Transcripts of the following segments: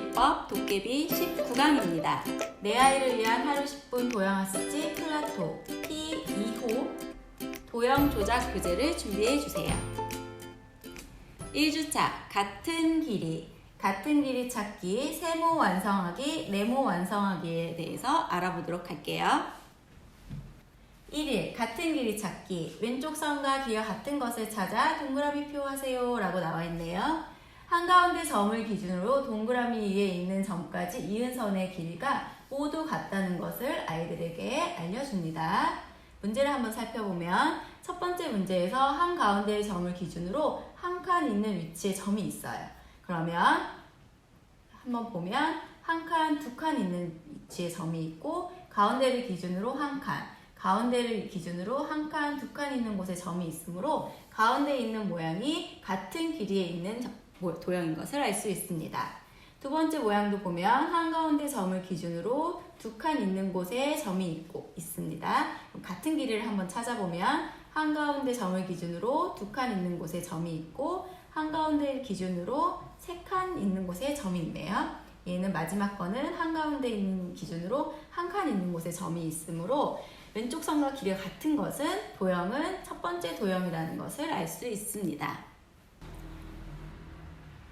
비법 도깨비 19강입니다. 내 아이를 위한 하루 10분 도형학습지 플라토 P2호 도형 조작 교재를 준비해 주세요. 1주차 같은 길이 같은 길이 찾기 세모 완성하기 네모 완성하기에 대해서 알아보도록 할게요. 1일 같은 길이 찾기 왼쪽 선과 길이가 같은 것을 찾아 동그라미 표하세요 라고 나와 있네요. 한가운데 점을 기준으로 동그라미 위에 있는 점까지 이은 선의 길이가 모두 같다는 것을 아이들에게 알려줍니다. 문제를 한번 살펴보면 첫 번째 문제에서 한가운데의 점을 기준으로 한 칸 있는 위치에 점이 있어요. 그러면 한번 보면 한 칸, 두 칸 있는 위치에 점이 있고 가운데를 기준으로 한 칸, 가운데를 기준으로 한 칸, 두 칸 있는 곳에 점이 있으므로 가운데 있는 모양이 같은 길이에 있는 점- 모- 도형인 것을 알 수 있습니다. 두 번째 모양도 보면 한가운데 점을 기준으로 두 칸 있는 곳에 점이 있고 있습니다. 같은 길이를 한번 찾아보면 한가운데 점을 기준으로 두 칸 있는 곳에 점이 있고 한가운데 기준으로 세 칸 있는 곳에 점이 있네요. 얘는 마지막 거는 한가운데 있는 기준으로 한 칸 있는 곳에 점이 있으므로 왼쪽 선과 길이가 같은 것은 도형은 첫 번째 도형이라는 것을 알 수 있습니다.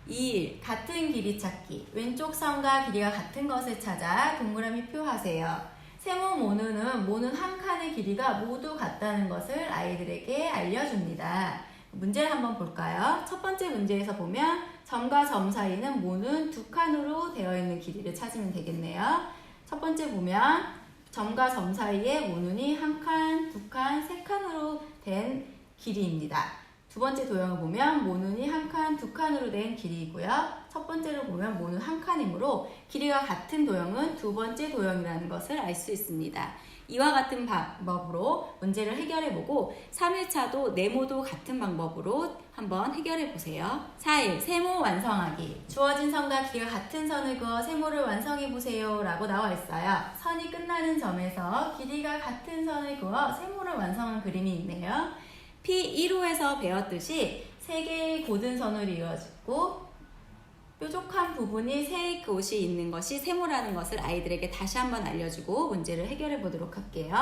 2일 같은 길이 찾기 왼쪽 선과 길이가 같은 것을 찾아 동그라미 표하세요. 세모 모누는 모는 한 칸의 길이가 모두 같다는 것을 아이들에게 알려줍니다. 문제를 한번 볼까요? 첫 번째 문제에서 보면 점과 점 사이는 모는 두 칸으로 되어 있는 길이를 찾으면 되겠네요. 첫 번째 보면 점과 점 사이에 모눈이 한 칸, 두 칸, 세 칸으로 된 길이입니다. 두 번째 도형을 보면 모눈이 한 칸, 두 칸으로 된 길이이고요. 첫 번째를 보면 모눈 한 칸이므로 길이가 같은 도형은 두 번째 도형이라는 것을 알 수 있습니다. 이와 같은 방법으로 문제를 해결해보고 3일차도 네모도 같은 방법으로 한번 해결해보세요. 4일 세모 완성하기 주어진 선과 길이가 같은 선을 그어 세모를 완성해보세요 라고 나와 있어요. 선이 끝나는 점에서 길이가 같은 선을 그어 세모를 완성한 그림이 있네요. P1호에서 배웠듯이 세 개의 고든 선으로 이어지고 뾰족한 부분이 세 곳이 있는 것이 세모라는 것을 아이들에게 다시 한번 알려주고 문제를 해결해 보도록 할게요.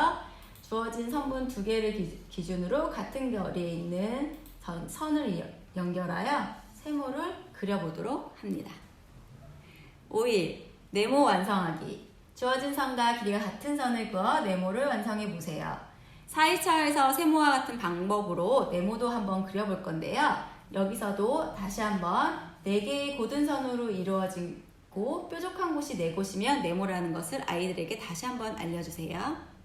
주어진 선분 두 개를 기- 기준으로 같은 결에 있는 선- 선을 연결하여 세모를 그려보도록 합니다. 5일 네모 완성하기 주어진 선과 길이가 같은 선을 그어 네모를 완성해 보세요. 4일차에서 세모와 같은 방법으로 네모도 한번 그려볼 건데요. 여기서도 다시 한번 4개의 고든 선으로 이루어지고 뾰족한 곳이 4곳이면 네모라는 것을 아이들에게 다시 한번 알려주세요.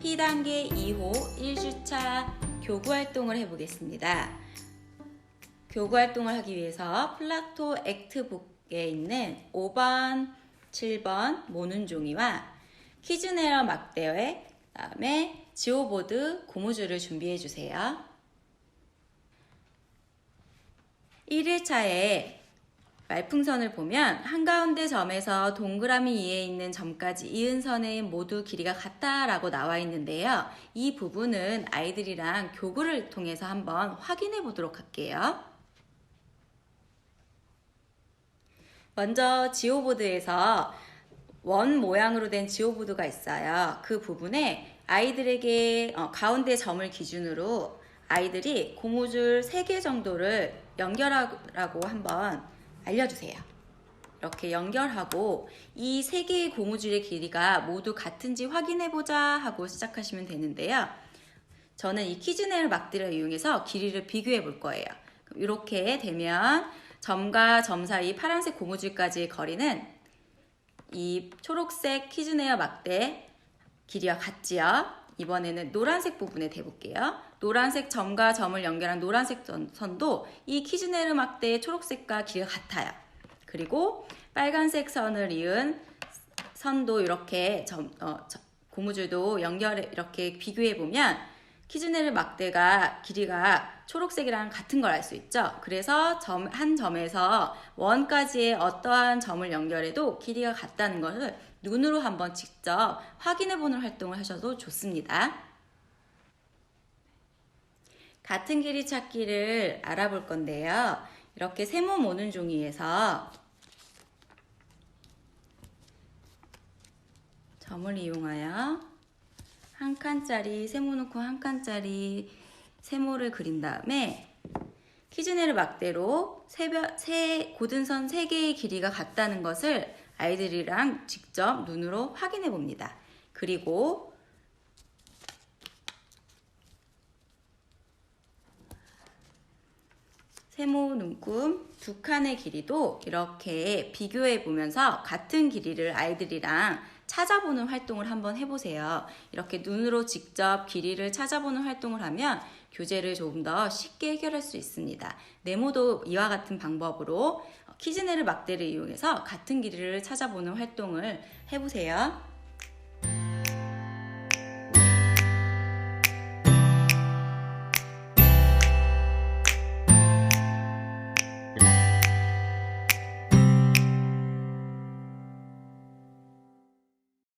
P단계 2호 1주차 교구 활동을 해보겠습니다. 교구 활동을 하기 위해서 플라토 액트북 에 있는 5번, 7번 모눈 종이와 키즈네어 막대회, 그 다음에 지오보드 고무줄을 준비해 주세요. 1일차에 말풍선을 보면 한가운데 점에서 동그라미 위에 있는 점까지 이은 선은 모두 길이가 같다라고 나와 있는데요. 이 부분은 아이들이랑 교구를 통해서 한번 확인해 보도록 할게요. 먼저 지오보드에서 원 모양으로 된 지오보드가 있어요. 그 부분에 아이들에게 어, 가운데 점을 기준으로 아이들이 고무줄 3개 정도를 연결하라고 한번 알려주세요. 이렇게 연결하고 이세 개의 고무줄의 길이가 모두 같은지 확인해보자 하고 시작하시면 되는데요. 저는 이 키즈네일 막대를 이용해서 길이를 비교해 볼 거예요. 이렇게 되면 점과 점 사이 파란색 고무줄까지의 거리는 이 초록색 키즈네어 막대 길이와 같지요. 이번에는 노란색 부분에 대볼게요. 노란색 점과 점을 연결한 노란색 선- 선도 이 키즈네르 막대의 초록색과 길이가 같아요. 그리고 빨간색 선을 이은 선도 이렇게 점, 어, 저- 고무줄도 연결해 이렇게 비교해 보면 키즈네르 막대가 길이가 초록색이랑 같은 걸 알 수 있죠. 그래서 점, 한 점에서 원까지의 어떠한 점을 연결해도 길이가 같다는 것을 눈으로 한번 직접 확인해 보는 활동을 하셔도 좋습니다. 같은 길이 찾기를 알아볼 건데요. 이렇게 세모 모는 종이에서 점을 이용하여 한 칸짜리 세모 놓고 한 칸짜리 세모를 그린 다음에 키즈네르 막대로 세벼, 세, 고든선 3개의 길이가 같다는 것을 아이들이랑 직접 눈으로 확인해 봅니다. 그리고 세모 눈금 두 칸의 길이도 이렇게 비교해 보면서 같은 길이를 아이들이랑 찾아보는 활동을 한번 해보세요. 이렇게 눈으로 직접 길이를 찾아보는 활동을 하면 교재를 조금 더 쉽게 해결할 수 있습니다. 네모도 이와 같은 방법으로 키즈네르 막대를 이용해서 같은 길이를 찾아보는 활동을 해보세요.